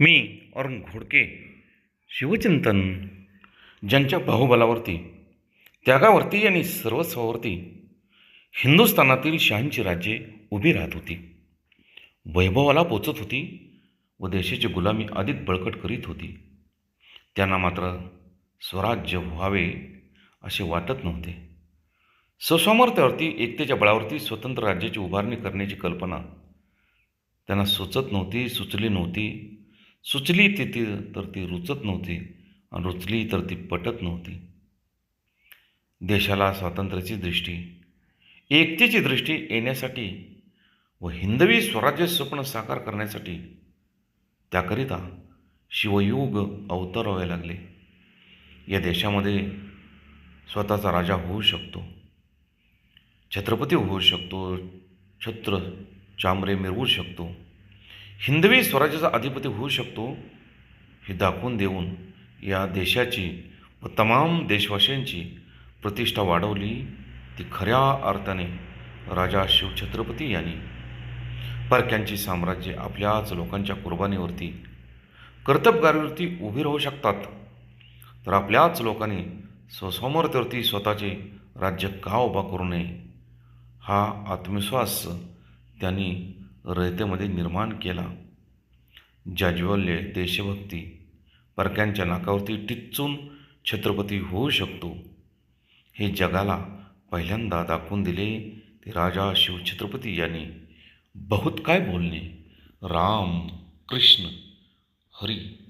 मी अरुण घोडके शिवचिंतन ज्यांच्या बाहुबलावरती त्यागावरती आणि सर्वस्वावरती हिंदुस्थानातील शहांची राज्ये उभी राहत होती. वैभवाला पोचत होती व देशाची गुलामी अधिक बळकट करीत होती. त्यांना मात्र स्वराज्य व्हावे असे वाटत नव्हते. स्वसामर्थ्यावरती एकतेच्या बळावरती स्वतंत्र राज्याची उभारणी करण्याची कल्पना त्यांना सुचत नव्हती सुचली नव्हती. सुचली ती ती तर ती रुचत नव्हती आणि रुचली तर ती पटत नव्हती. देशाला स्वातंत्र्याची दृष्टी एकतेची दृष्टी येण्यासाठी व हिंदवी स्वराज्य स्वप्न साकार करण्यासाठी त्याकरिता शिवयुग अवतरावे लागले. या देशामध्ये स्वतःचा राजा होऊ शकतो छत्रपती होऊ शकतो छत्र चामरे मिरवू शकतो. हिंदवी स्वराज्याचा अधिपती होऊ शकतो हे दाखवून देऊन या देशाची व तमाम देशवासियांची प्रतिष्ठा वाढवली. ती खऱ्या अर्थाने राजा शिवछत्रपती यांनी. परक्यांची साम्राज्य आपल्याच लोकांच्या कुर्बानीवरती कर्तबगारीवरती उभी राहू शकतात. तर आपल्याच लोकांनी स्वसामर्थ्यावरती स्वतःचे राज्य का उभा करू नये? हा आत्मविश्वास त्यांनी रयतेमध्ये निर्माण केला. जाज्वल्य देशभक्ती परक्यांच्या नाकावरती टिचून छत्रपती होऊ शकतो. हे जगाला पहिल्यांदा दाखवून दिले ते राजा शिवछत्रपती यांनी. बहुत काय बोलणे? राम कृष्ण हरी.